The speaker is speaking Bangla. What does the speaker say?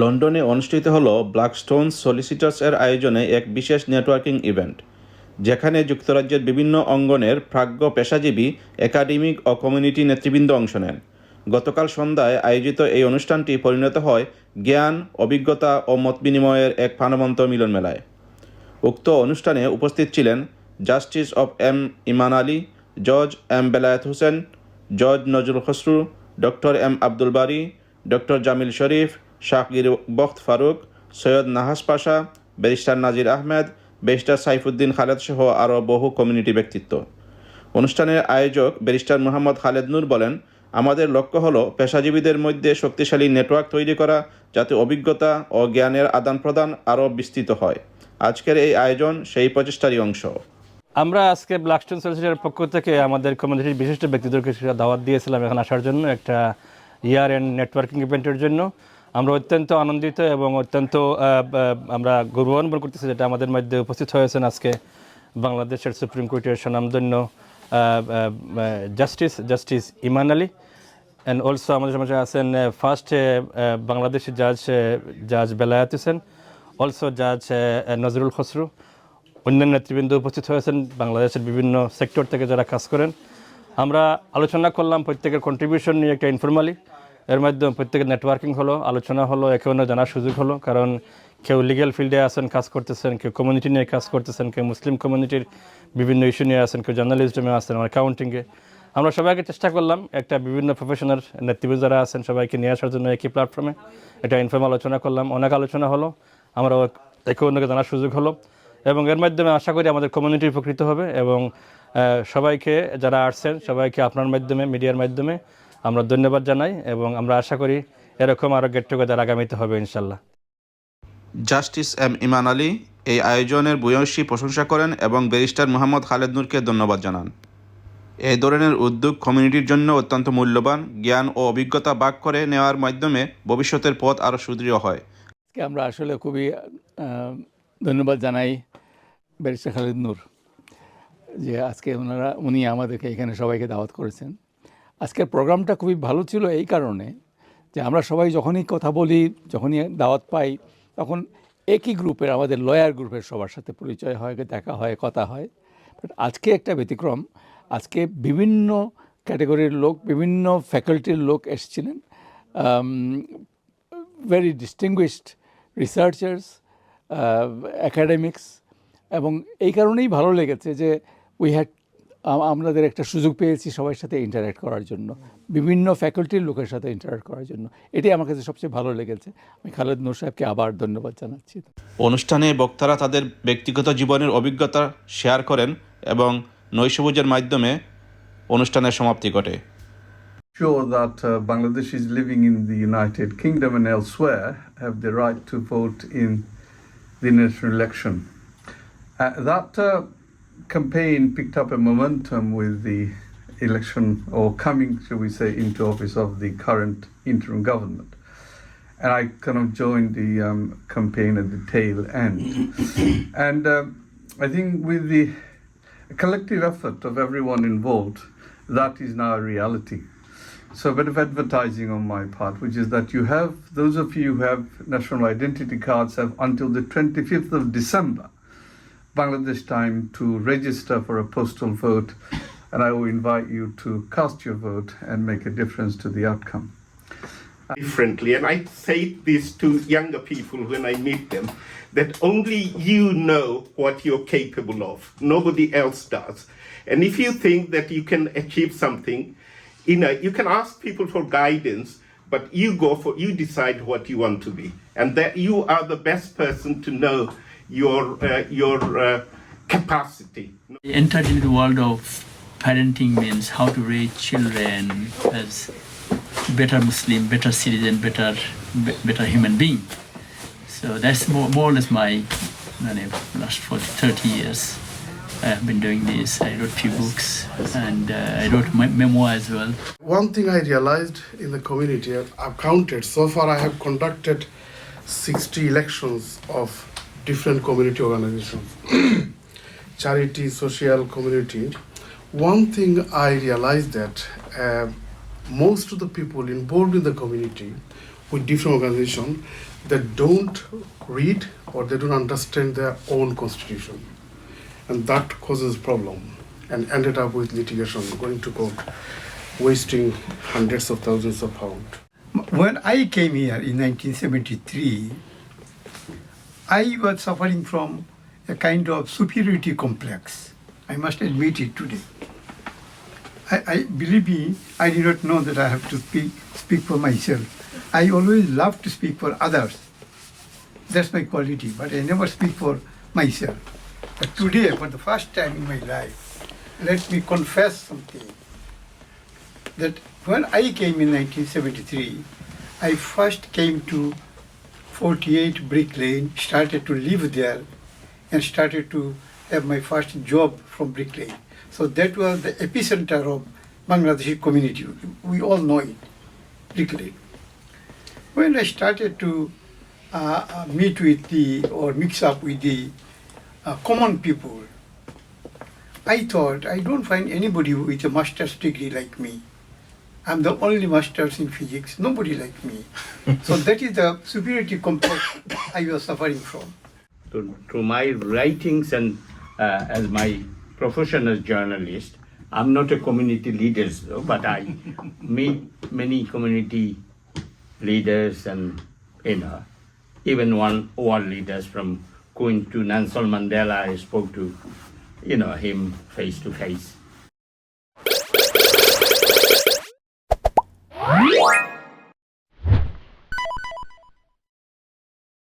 লন্ডনে অনুষ্ঠিত হল ব্ল্যাকস্টোন সলিসিটার্স এর আয়োজনে এক বিশেষ নেটওয়ার্কিং ইভেন্ট যেখানে যুক্তরাজ্যের বিভিন্ন অঙ্গনের প্রাজ্ঞ পেশাজীবী একাডেমিক ও কমিউনিটি নেতৃবৃন্দ অংশ নেন। গতকাল সন্ধ্যায় আয়োজিত এই অনুষ্ঠানটি পরিণত হয় জ্ঞান, অভিজ্ঞতা ও মত বিনিময়ের এক প্রাণবন্ত মিলন মেলায় উক্ত অনুষ্ঠানে উপস্থিত ছিলেন জাস্টিস অফ এম ইমান আলী জজ এম বেলায়েত হোসেন জজ নজরুল খসরু ডক্টর এম আব্দুল বারি ডক্টর জামিল শরীফ শাহগির বখত ফারুক, সৈয়দ নাহাস পাশা, ব্যারিস্টার নাজির আহমেদ, ব্যারিস্টার সাইফুদ্দিন খালেদ সহ আরও বহু কমিউনিটি ব্যক্তিত্ব। অনুষ্ঠানের আয়োজক ব্যারিস্টার মোহাম্মদ খালেদ নূর বলেন, আমাদের লক্ষ্য হলো পেশাজীবীদের মধ্যে শক্তিশালী নেটওয়ার্ক তৈরি করা, যাতে অভিজ্ঞতা ও জ্ঞানের আদান প্রদান আরও বিস্তৃত হয়। আজকের এই আয়োজন সেই প্রচেষ্টারই অংশ। আমরা আজকে ব্ল্যাকস্টোন সলিসিটার পক্ষ থেকে আমাদের কমিউনিটির বিশিষ্ট ব্যক্তিদেরকে সেটা দাওয়াত দিয়েছিলাম এখানে আসার জন্য একটা ইয়ার এন্ড নেটওয়ার্কিং ইভেন্টের জন্য। আমরা অত্যন্ত আনন্দিত এবং অত্যন্ত আমরা গৌরবান্বন করতেছি যেটা আমাদের মধ্যে উপস্থিত হয়েছেন আজকে বাংলাদেশের সুপ্রিম কোর্টের স্বনামধন্য justice justice Iman Ali. And also আমাদের সমাজে আছেন ফার্স্ট বাংলাদেশি জাজ জাজ বেলায়াত হোসেন অলসো জাজ নজরুল খসরু। অন্যান্য নেতৃবৃন্দ উপস্থিত হয়েছেন, বাংলাদেশের বিভিন্ন সেক্টর থেকে যারা কাজ করেন। আমরা আলোচনা করলাম প্রত্যেকের কন্ট্রিবিউশন নিয়ে একটা ইনফরমালি এর মাধ্যমে প্রত্যেকের নেটওয়ার্কিং হলো, আলোচনা হলো, একে অন্য জানার সুযোগ হলো। কারণ কেউ লিগ্যাল ফিল্ডে আছেন, কাজ করতেছেন, কেউ কমিউনিটি নিয়ে কাজ করতেছেন, কেউ মুসলিম কমিউনিটির বিভিন্ন ইস্যু নিয়ে আছেন, কেউ জার্নালিজমে আছেন অ্যাকাউন্টিংয়ে আমরা সবাইকে চেষ্টা করলাম একটা বিভিন্ন প্রফেশনাল নেতৃবৃন্দ যারা আছেন সবাইকে নিয়ে আসার জন্য একই প্ল্যাটফর্মে একটা ইনফর্ম আলোচনা করলাম, অনেক আলোচনা হলো আমরা একে অন্যকে জানার সুযোগ হলো। এবং এর মাধ্যমে আশা করি আমাদের কমিউনিটি উপকৃত হবে এবং সবাইকে যারা আসছেন, সবাইকে আপনার মাধ্যমে মিডিয়ার মাধ্যমে আমরা ধন্যবাদ জানাই এবং আমরা আশা করি এরকম আরও গেট টুগেদার আগামীতে হবে ইনশাল্লাহ জাস্টিস এম ইমান আলী এই আয়োজনের ভূয়সী প্রশংসা করেন এবং ব্যারিস্টার মোহাম্মদ খালেদ নূরকে ধন্যবাদ জানান। এই ধরনের উদ্যোগ কমিউনিটির জন্য অত্যন্ত মূল্যবান জ্ঞান ও অভিজ্ঞতা ভাগ করে নেওয়ার মাধ্যমে ভবিষ্যতের পথ আরও সুদৃঢ় হয়। আমরা আসলে খুবই ধন্যবাদ জানাই ব্যারিস্টার খালিদ নূর যে আজকে ওনারা উনি আমাদেরকে এখানে সবাইকে দাওয়াত করেছেন। আজকের প্রোগ্রামটা খুবই ভালো ছিল এই কারণে যে আমরা সবাই যখনই কথা বলি, যখনই দাওয়াত পাই, তখন একই গ্রুপের, আমাদের লয়ার গ্রুপের সবার সাথে পরিচয় হয়, দেখা হয়, কথা হয়। বাট আজকে একটা ব্যতিক্রম। আজকে বিভিন্ন ক্যাটাগরির লোক, বিভিন্ন ফ্যাকাল্টির লোক এসেছিলেন। ভেরি ডিস্টিংগুইশড রিসার্চার্স অ্যাকাডেমিক্স এবং এই কারণেই ভালো লেগেছে যে উই হ্যাড আমাদের একটা সুযোগ পেয়েছি সবার সাথে ইন্টারাক্ট করার জন্য। বিভিন্ন ফ্যাকাল্টির লোকের সাথে ইন্টারাক্ট করার জন্য। এটাই আমার কাছে সবচেয়ে ভালো লেগেছে। আমি খালেদ নূর সাহেবকে আবার ধন্যবাদ জানাচ্ছি। অনুষ্ঠানে বক্তারা তাদের ব্যক্তিগত জীবনের অভিজ্ঞতা শেয়ার করেন এবং নৈশভোজের মাধ্যমে অনুষ্ঠানের সমাপ্তি ঘটে। Sure that uh, Bangladeshis living in the United Kingdom and elsewhere have the right to vote in the national election. Uh, that uh, campaign picked up a momentum with the election or coming, shall we say, into office of the current interim government. And I kind of joined the um, campaign at the tail end. and uh, I think with the collective effort of everyone involved, that is now a reality. So a bit of advertising on my part, which is that you have those of you who have national identity cards have until the 25th of December, Bangladesh time, to register for a postal vote, and I will invite you to cast your vote and make a difference to the outcome. differently. And I say this to younger people when I meet them that only you know what you're capable of, nobody else does. And if you think that you can achieve something, you know, you can ask people for guidance, but you go for, you decide what you want to be. And that you are the best person to know your, uh, your uh, capacity. entered into the world of parenting means how to raise children as better Muslim, better citizen, better better human being. So that's more, more or less my you know, last 40, 30 years. I have been doing this. I wrote few books and uh, I wrote my memoir as well. One thing I realized in the community, I've, I've counted, so far I have conducted 60 elections of different community organizations, charity, social, community. One thing I realized that uh, most of the people involved in the community with different organizations that don't read or they don't understand their own constitution. And that causes problem and ended up with litigation, going to court, wasting hundreds of thousands of pounds. When I came here in 1973, I was suffering from a kind of superiority complex. I must admit it today. I, I believe me, I did not know that I have to speak speak for myself. I always love to speak for others. That's my quality, but I never speak for myself. But today, for the first time in my life, let me confess something that when I came in 1973, I first came to 48 Brick Lane, started to live there, and started to have my first job from Brick Lane. So that was the epicenter of Bangladeshi community. We all know it, Brick Lane. When I started to uh, uh, meet with the or mix up with the uh, common people, I thought I don't find anybody with a master's degree like me. I'm the only master's in physics, nobody like me. so that is the superiority complex I was suffering from. to, to my writings and uh, as my profession as journalist, I'm not a community leader, though, but I meet many community leaders and you know, even one world leaders from going to Nelson Mandela. I spoke to you know him face to face.